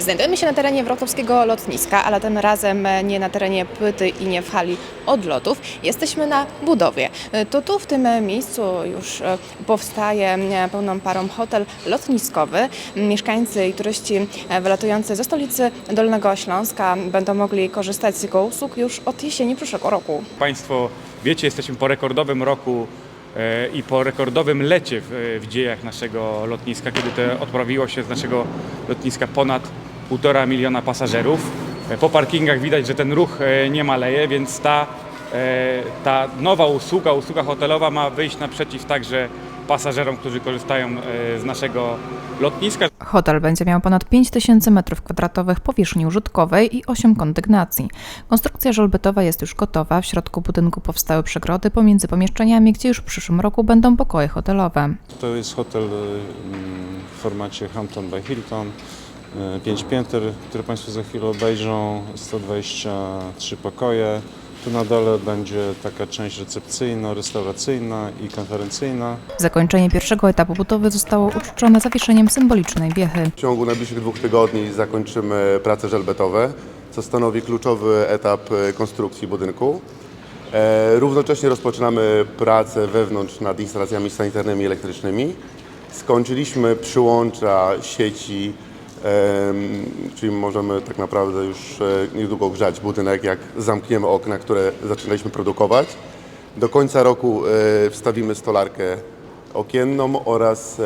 Znajdujemy się na terenie wrocławskiego lotniska, ale tym razem nie na terenie płyty i nie w hali odlotów. Jesteśmy na budowie. To tu w tym miejscu już e, powstaje e, pełną parą hotel lotniskowy. Mieszkańcy i turyści e, wylatujący ze stolicy Dolnego Śląska będą mogli korzystać z jego usług już od jesieni przyszłego roku. Państwo wiecie, jesteśmy po rekordowym roku i po rekordowym lecie w, w dziejach naszego lotniska, kiedy to odprawiło się z naszego lotniska ponad 1,5 miliona pasażerów. E, Po parkingach widać, że ten ruch e, nie maleje, więc ta, e, ta nowa usługa, usługa hotelowa ma wyjść naprzeciw także pasażerom, którzy korzystają z naszego lotniska. Hotel będzie miał ponad 5000 m2 powierzchni użytkowej i 8 kondygnacji. Konstrukcja żelbetowa jest już gotowa. W środku budynku powstały przegrody pomiędzy pomieszczeniami, gdzie już w przyszłym roku będą pokoje hotelowe. To jest hotel y, w formacie Hampton by Hilton, 5 pięter, które Państwo za chwilę obejrzą, 123 pokoje. Tu na dole będzie taka część recepcyjno-restauracyjna i konferencyjna. Zakończenie pierwszego etapu budowy zostało uczczone zawieszeniem symbolicznej wiechy. W ciągu najbliższych dwóch tygodni zakończymy prace żelbetowe, co stanowi kluczowy etap e, konstrukcji budynku. E, Równocześnie rozpoczynamy pracę wewnątrz nad instalacjami sanitarnymi i elektrycznymi. Skończyliśmy przyłącza sieci, czyli możemy tak naprawdę już e, niedługo grzać budynek, jak zamkniemy okna, które zaczynaliśmy produkować. Do końca roku e, wstawimy stolarkę okienną oraz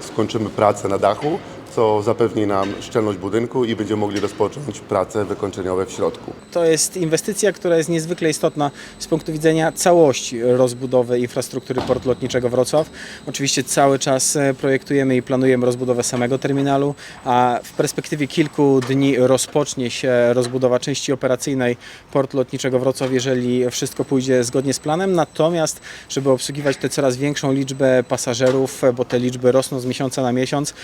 skończymy pracę na dachu, co zapewni nam szczelność budynku i będziemy mogli rozpocząć prace wykończeniowe w środku. To jest inwestycja, która jest niezwykle istotna z punktu widzenia całości rozbudowy infrastruktury portu lotniczego Wrocław. Oczywiście cały czas e, projektujemy i planujemy rozbudowę samego terminalu, a w perspektywie kilku dni rozpocznie się rozbudowa części operacyjnej portu lotniczego Wrocław, jeżeli wszystko pójdzie zgodnie z planem. Natomiast, żeby obsługiwać tę coraz większą liczbę pasażerów, e, bo te liczby rosną z miesiąca na miesiąc,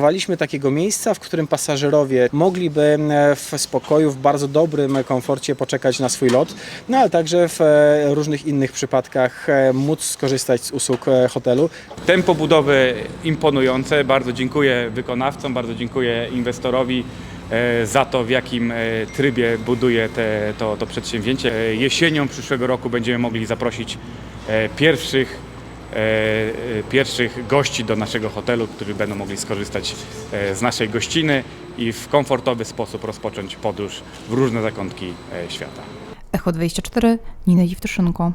potrzebowaliśmy takiego miejsca, w którym pasażerowie mogliby e, w spokoju, w bardzo dobrym komforcie poczekać na swój lot, no ale także w e, różnych innych przypadkach e, móc skorzystać z usług hotelu. Tempo budowy imponujące. Bardzo dziękuję wykonawcom, bardzo dziękuję inwestorowi za to, w jakim trybie buduje te, to, to przedsięwzięcie. Jesienią przyszłego roku będziemy mogli zaprosić pierwszych, pierwszych gości do naszego hotelu, którzy będą mogli skorzystać e, z naszej gościny i w komfortowy sposób rozpocząć podróż w różne zakątki e, świata. Echo 24, Nina Dziwtyszynko.